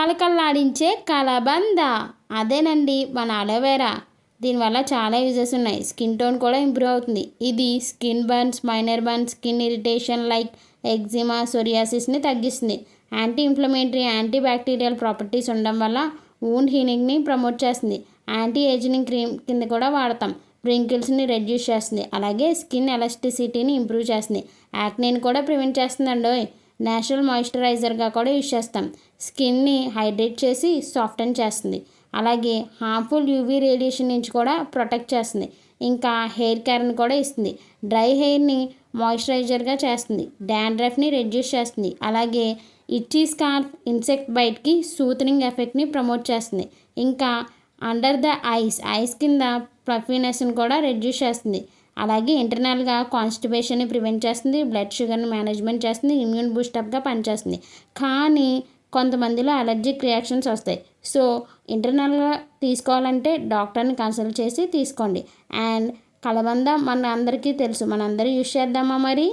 కలకల్లాడించే కలబంద అదేనండి మన అలోవెరా. దీనివల్ల చాలా యూజెస్ ఉన్నాయి. స్కిన్ టోన్ కూడా ఇంప్రూవ్ అవుతుంది. ఇది skin burns minor burns skin irritation like eczema సొరియాసిస్ని తగ్గిస్తుంది. Anti inflammatory anti bacterial properties ఉండడం వల్ల వూండ్ హీలింగ్ని ప్రమోట్ చేస్తుంది. యాంటీ ఏజింగ్ క్రీమ్ కింద కూడా వాడతాం. రింకిల్స్ని రెడ్యూస్ చేస్తుంది. అలాగే స్కిన్ ఎలాస్టిసిటీని ఇంప్రూవ్ చేస్తుంది. యాక్నేని కూడా ప్రివెంట్ చేస్తుందండి నేచురల్ మాయిశ్చరైజర్గా కూడా యూజ్ చేస్తాం. స్కిన్ని హైడ్రేట్ చేసి సాఫ్టన్ చేస్తుంది. అలాగే హార్మ్ఫుల్ యూవీ రేడియేషన్ నుంచి కూడా ప్రొటెక్ట్ చేస్తుంది. ఇంకా హెయిర్ కేర్ని కూడా ఇస్తుంది. డ్రై హెయిర్ని మాయిశ్చరైజర్గా చేస్తుంది. డాండ్రఫ్ని రెడ్యూస్ చేస్తుంది. అలాగే ఇచ్చి స్కార్ఫ్ ఇన్సెక్ట్ బైట్కి సూతనింగ్ ఎఫెక్ట్ని ప్రమోట్ చేస్తుంది. ఇంకా అండర్ ద ఐస్ ఐస్ కింద ఫ్లఫీనెస్ని కూడా రెడ్యూస్ చేస్తుంది. అలాగే ఇంటర్నల్గా కాన్స్టిపేషన్ని ప్రివెంట్ చేస్తుంది బ్లడ్ షుగర్ని మేనేజ్మెంట్ చేస్తుంది ఇమ్యూన్ బూస్టప్గా పనిచేస్తుంది. కానీ కొంతమందిలో అలర్జిక్ రియాక్షన్స్ వస్తాయి. సో ఇంటర్నల్గా తీసుకోవాలంటే డాక్టర్ని కన్సల్ట్ చేసి తీసుకోండి. అండ్ కలబంద మన అందరికీ తెలుసు. మనందరూ యూజ్ చేద్దామా మరి?